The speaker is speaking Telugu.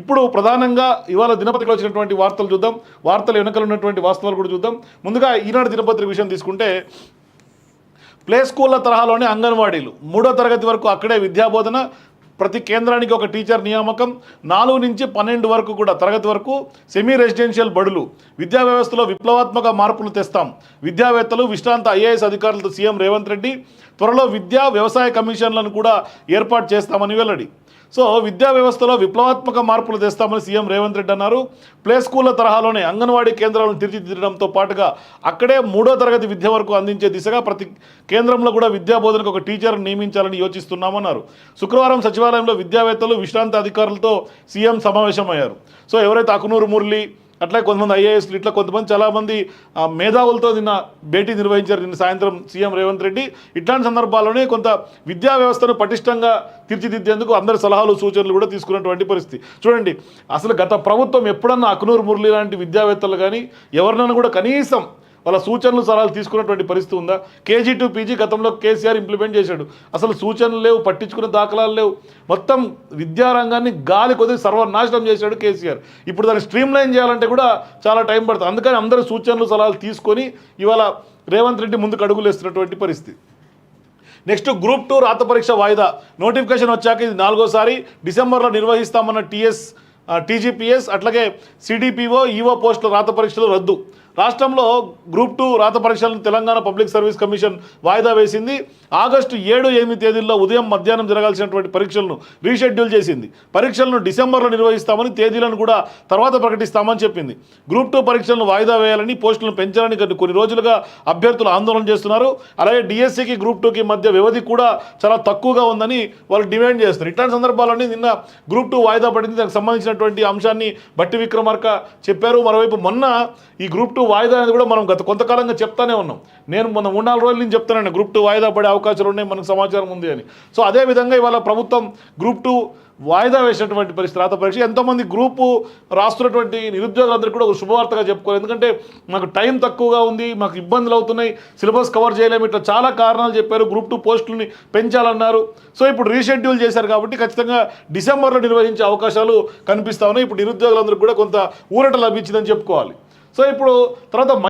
ఇప్పుడు ప్రధానంగా ఇవాళ దినపత్రికలో వచ్చినటువంటి వార్తలు చూద్దాం. వార్తలు వెనకలు ఉన్నటువంటి వాస్తవాలు కూడా చూద్దాం. ముందుగా ఈనాడు దినపత్రిక విషయం తీసుకుంటే ప్లే స్కూళ్ళ తరహాలోనే అంగన్వాడీలు. మూడో తరగతి వరకు అక్కడే విద్యాబోధన ప్రతి కేంద్రానికి ఒక టీచర్ నియామకం నాలుగు నుంచి పన్నెండు వరకు కూడా తరగతి వరకు సెమీ రెసిడెన్షియల్ బడులు. విద్యా వ్యవస్థలో విప్లవాత్మక మార్పులు తెస్తాం. విద్యావేత్తలు విశ్రాంత ఐఏఎస్ అధికారులతో సీఎం రేవంత్ రెడ్డి త్వరలో విద్యా వ్యవసాయ కమిషన్లను కూడా ఏర్పాటు చేస్తామని వెల్లడి. సో విద్యా వ్యవస్థలో విప్లవాత్మక మార్పులు తెస్తామని సీఎం రేవంత్ రెడ్డి అన్నారు. ప్లే స్కూళ్ళ తరహాలోనే అంగన్వాడీ కేంద్రాలను తీర్చిదిద్దడంతో పాటుగా అక్కడే మూడో తరగతి విద్య వరకు అందించే దిశగా ప్రతి కేంద్రంలో కూడా విద్యా బోధనకు ఒక టీచర్ నియమించాలని యోచిస్తున్నామన్నారు. శుక్రవారం సచివాలయంలో విద్యావేత్తలు విశ్రాంత అధికారులతో సీఎం సమావేశమయ్యారు. సో ఎవరైతే అకునూరు మురళి అట్లా కొంతమంది ఐఏఎస్లు ఇట్లా కొంతమంది చాలామంది మేధావులతో నిన్న భేటీ నిర్వహించారు నిన్న సాయంత్రం సీఎం రేవంత్ రెడ్డి. ఇట్లాంటి సందర్భాల్లోనే కొంత విద్యా వ్యవస్థను పటిష్టంగా తీర్చిదిద్దేందుకు అందరి సలహాలు సూచనలు కూడా తీసుకున్నటువంటి పరిస్థితి. చూడండి అసలు గత ప్రభుత్వం ఎప్పుడన్నా అక్నూరు మురళి లాంటి విద్యావేత్తలు కానీ ఎవరినైనా కూడా కనీసం వాళ్ళ సూచనలు సలహాలు తీసుకున్నటువంటి పరిస్థితి ఉందా? కేజీ టు పీజీ గతంలో కేసీఆర్ ఇంప్లిమెంట్ చేశాడు. అసలు సూచనలు లేవు పట్టించుకునే దాఖలాలు లేవు. మొత్తం విద్యారంగాన్ని గాలి కొద్ది సర్వనాశనం చేశాడు కేసీఆర్. ఇప్పుడు దాన్ని స్ట్రీమ్ లైన్ చేయాలంటే కూడా చాలా టైం పడుతుంది. అందుకని అందరి సూచనలు సలహాలు తీసుకొని ఇవాళ రేవంత్ రెడ్డి ముందుకు అడుగులు వేస్తున్నటువంటి పరిస్థితి. నెక్స్ట్ గ్రూప్ టూ రాత పరీక్ష వాయిదా. నోటిఫికేషన్ వచ్చాక ఇది నాలుగోసారి. డిసెంబర్లో నిర్వహిస్తామన్న టీఎస్ టీజీపీఎస్ అట్లాగే సిడిపిఓ ఈఓ పోస్టుల రాత పరీక్షలు రద్దు. రాష్ట్రంలో గ్రూప్ టూ రాత పరీక్షలను తెలంగాణ పబ్లిక్ సర్వీస్ కమిషన్ వాయిదా వేసింది. ఆగస్టు ఏడు ఎనిమిది తేదీల్లో ఉదయం మధ్యాహ్నం జరగాల్సినటువంటి పరీక్షలను రీషెడ్యూల్ చేసింది. పరీక్షలను డిసెంబర్లో నిర్వహిస్తామని తేదీలను కూడా తర్వాత ప్రకటిస్తామని చెప్పింది. గ్రూప్ టూ పరీక్షలను వాయిదా వేయాలని పోస్టులను పెంచాలని కొన్ని రోజులుగా అభ్యర్థులు ఆందోళన చేస్తున్నారు. అలాగే డిఎస్సికి గ్రూప్ టూకి మధ్య వ్యవధి కూడా చాలా తక్కువగా ఉందని వాళ్ళు డిమాండ్ చేస్తున్నారు. ఇట్లాంటి సందర్భాల్లోనే నిన్న గ్రూప్ టూ వాయిదా పడింది. దానికి సంబంధించినటువంటి అంశాన్ని బట్టి విక్రమార్క చెప్పారు. మరోవైపు మొన్న ఈ గ్రూప్ టూ వాయిదా అనేది కూడా మనం గత కొంతకాలంగా చెప్తానే ఉన్నాం. నేను మొన్న మూడు నాలుగు రోజుల నుంచి చెప్తానండి గ్రూప్ టూ వాయిదా పడే అవకాశాలు ఉన్నాయి మనకు సమాచారం ఉంది అని. సో అదేవిధంగా ఇవాళ ప్రభుత్వం గ్రూప్ టూ వాయిదా వేసినటువంటి పరిస్థితి రాత పరీక్ష. ఎంతోమంది గ్రూపు రాస్తున్నటువంటి నిరుద్యోగులందరికీ కూడా ఒక శుభవార్తగా చెప్పుకోవాలి. ఎందుకంటే మాకు టైం తక్కువగా ఉంది మాకు ఇబ్బందులు అవుతున్నాయి సిలబస్ కవర్ చేయలేము. ఇట్లా చాలా కారణాలు చెప్పారు. గ్రూప్ టూ పోస్టులని పెంచాలన్నారు. సో ఇప్పుడు రీషెడ్యూల్ చేశారు కాబట్టి ఖచ్చితంగా డిసెంబర్లో నిర్వహించే అవకాశాలు కనిపిస్తా ఉన్నాయి. ఇప్పుడు నిరుద్యోగులందరికీ కూడా కొంత ఊరట లభించిందని చెప్పుకోవాలి. సో ఇప్పుడు తర్వాత